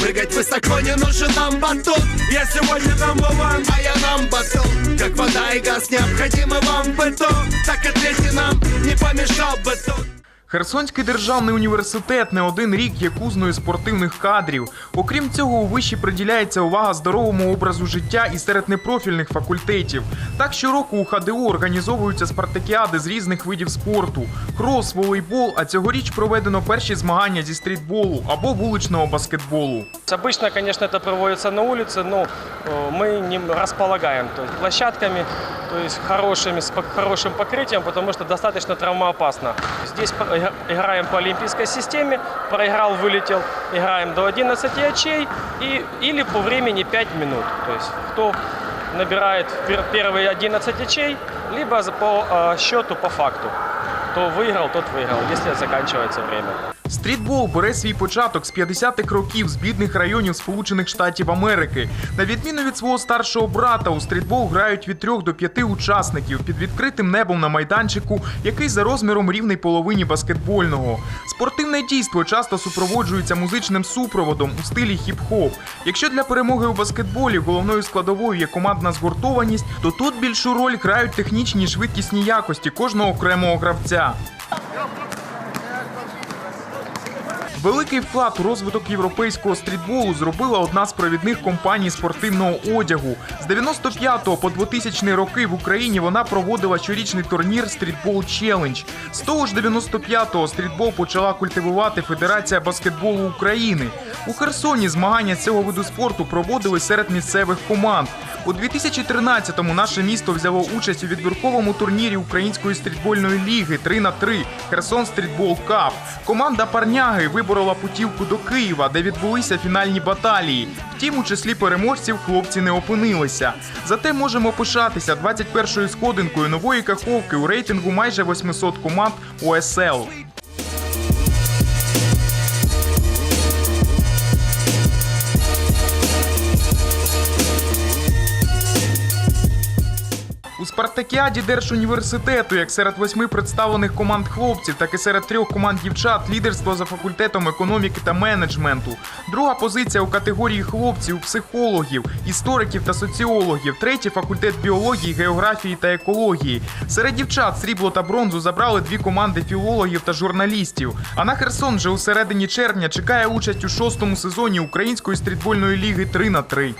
Прыгать высоко не нужен нам батут Я сегодня number one, а я нам батут Как вода и газ необходимы вам в быту Так ответьте нам, не помешал бы тут Херсонський державний університет не один рік є кузною спортивних кадрів. Окрім цього, у виші приділяється увага здоровому образу життя і серед непрофільних факультетів. Так щороку у ХДУ організовуються спартакіади з різних видів спорту: крос, волейбол. А цьогоріч проведено перші змагання зі стрітболу або вуличного баскетболу. Обычно, конечно, это проводится на улице, но э, мы не располагаем то есть, площадками, то есть хорошими, с хорошим покрытием, потому что достаточно травмоопасно. Здесь играем по олимпийской системе, проиграл, вылетел, играем до 11 очей и, или по времени 5 минут. То есть кто набирает пер- первые 11 очей, либо по э, счету, по факту. Кто выиграл, тот выиграл, если заканчивается время. Стрітбол бере свій початок з 50-х років з бідних районів Сполучених Штатів Америки. На відміну від свого старшого брата, у стрітбол грають від 3 до 5 учасників під відкритим небом на майданчику, який за розміром рівний половині баскетбольного. Спортивне дійство часто супроводжується музичним супроводом у стилі хіп-хоп. Якщо для перемоги у баскетболі головною складовою є командна згуртованість, то тут більшу роль грають технічні швидкісні якості кожного окремого гравця. Великий вклад у розвиток європейського стрітболу зробила одна з провідних компаній спортивного одягу. З 95 по 2000 роки в Україні вона проводила щорічний турнір Стрітбол Челендж. З того ж 95-го стрітбол почала культивувати Федерація баскетболу України. У Херсоні змагання цього виду спорту проводили серед місцевих команд. У 2013-му наше місто взяло участь у відбірковому турнірі Української стрітбольної ліги 3 на 3 Херсон Стрітбол Кап. Команда парняги виборола путівку до Києва, де відбулися фінальні баталії. Втім, у числі переможців хлопці не опинилися. Зате можемо пишатися 21-ю сходинкою нової каховки у рейтингу майже 800 команд ОСЛ. Спартакіаді Держуніверситету, як серед восьми представлених команд хлопців, так і серед трьох команд дівчат, лідерство за факультетом економіки та менеджменту. Друга позиція у категорії хлопців, психологів, істориків та соціологів. Третій факультет біології, географії та екології. Серед дівчат срібло та бронзу забрали дві команди філологів та журналістів. А на Херсон вже у середині червня чекає участь у шостому сезоні Української стрітбольної ліги 3 на 3